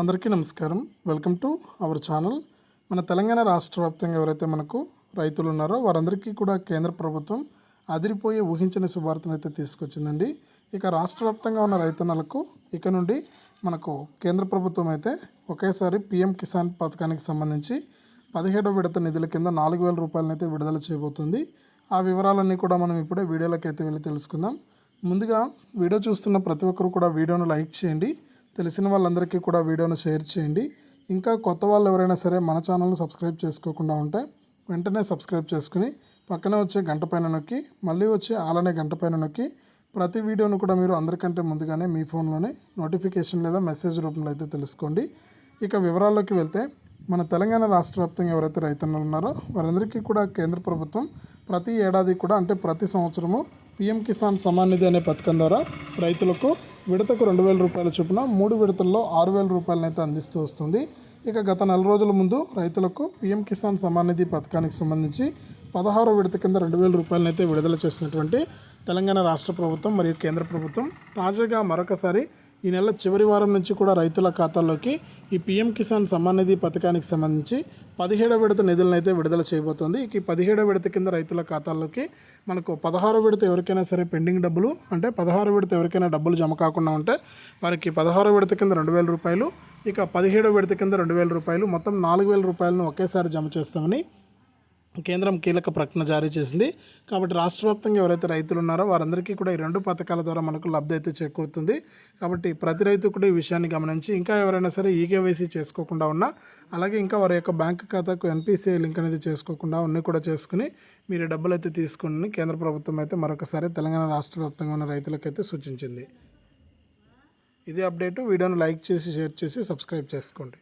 అందరికీ నమస్కారం. Welcome to our channel. మన తెలంగాణ రాష్ట్ర వ్యాప్తంగా ఎవరైతే మనకు రైతులు ఉన్నారో వారందరికీ కూడా కేంద్ర ప్రభుత్వం అదిరిపోయే ఊహించని శుభార్తను అయితే తీసుకొచ్చిందండి. ఇక రాష్ట్ర వ్యాప్తంగా ఉన్న రైతన్నలకు ఇక నుండి మనకు కేంద్ర ప్రభుత్వం అయితే ఒకేసారి పిఎం కిసాన్ పథకానికి సంబంధించి పదిహేడో విడత నిధుల కింద నాలుగు వేల రూపాయలనైతే విడుదల చేయబోతుంది. ఆ వివరాలన్నీ కూడా మనం ఇప్పుడే వీడియోలోకి అయితే వెళ్ళి తెలుసుకుందాం. ముందుగా వీడియో చూస్తున్న ప్రతి ఒక్కరు కూడా వీడియోను లైక్ చేయండి. తెలిసిన వాళ్ళందరికీ కూడా వీడియోను షేర్ చేయండి. ఇంకా కొత్త వాళ్ళు ఎవరైనా సరే మన ఛానల్ను సబ్స్క్రైబ్ చేసుకోకుండా ఉంటే వెంటనే సబ్స్క్రైబ్ చేసుకుని పక్కనే వచ్చే గంట పైన నొక్కి మళ్ళీ వచ్చే ఆలనే గంట పైన నొక్కి ప్రతి వీడియోను కూడా మీరు అందరికంటే ముందుగానే మీ ఫోన్లోనే నోటిఫికేషన్ లేదా మెసేజ్ రూపంలో అయితే తెలుసుకోండి. ఇక వివరాల్లోకి వెళ్తే మన తెలంగాణ రాష్ట్ర వ్యాప్తంగా ఎవరైతే రైతన్నలు ఉన్నారో వారందరికీ కూడా కేంద్ర ప్రభుత్వం ప్రతి ఏడాది కూడా అంటే ప్రతి సంవత్సరము పిఎం కిసాన్ సమాన్ నిధి అనే పథకం ద్వారా రైతులకు విడతకు రెండు వేల రూపాయల చొప్పున మూడు విడతల్లో ఆరు వేల రూపాయలను అయితే అందిస్తూ వస్తుంది. ఇక గత నెల రోజుల ముందు రైతులకు పిఎం కిసాన్ సమాన్ నిధి పథకానికి సంబంధించి పదహారో విడత కింద రెండు వేల రూపాయలను అయితే విడుదల చేసినటువంటి తెలంగాణ రాష్ట్ర ప్రభుత్వం మరియు కేంద్ర ప్రభుత్వం తాజాగా మరొకసారి ఈ నెల చివరి వారం నుంచి కూడా రైతుల ఖాతాల్లోకి ఈ పీఎం కిసాన్ సమ్మాన్ నిధి పథకానికి సంబంధించి పదిహేడో విడత నిధులను అయితే విడుదల చేయబోతోంది. ఈ పదిహేడో విడత కింద రైతుల ఖాతాల్లోకి మనకు పదహారో విడత ఎవరికైనా సరే పెండింగ్ డబ్బులు అంటే పదహారో విడత ఎవరికైనా డబ్బులు జమ కాకుండా ఉంటే వారికి పదహారో విడత కింద రెండు వేల రూపాయలు ఇక పదిహేడో విడత కింద రెండు వేల రూపాయలు మొత్తం నాలుగు వేల రూపాయలను ఒకేసారి జమ చేస్తామని కేంద్రం కీలక ప్రకటన జారీ చేసింది. కాబట్టి రాష్ట్ర వ్యాప్తంగా ఎవరైతే రైతులు ఉన్నారో వారందరికీ కూడా ఈ రెండు పథకాల ద్వారా మనకు లబ్ధి అయితే చేకూరుతుంది. కాబట్టి ప్రతి రైతు కూడా ఈ విషయాన్ని గమనించి ఇంకా ఎవరైనా సరే ఈకేవైసీ చేసుకోకుండా ఉన్నా అలాగే ఇంకా వారి యొక్క బ్యాంక్ ఖాతాకు ఎన్పిసిఐ లింక్ అనేది చేసుకోకుండా అన్నీ కూడా చేసుకుని మీరు డబ్బులు అయితే తీసుకుని కేంద్ర ప్రభుత్వం అయితే మరొకసారి తెలంగాణ రాష్ట్ర వ్యాప్తంగా ఉన్న రైతులకైతే సూచించింది. ఇది అప్డేటు. వీడియోను లైక్ చేసి షేర్ చేసి సబ్స్క్రైబ్ చేసుకోండి.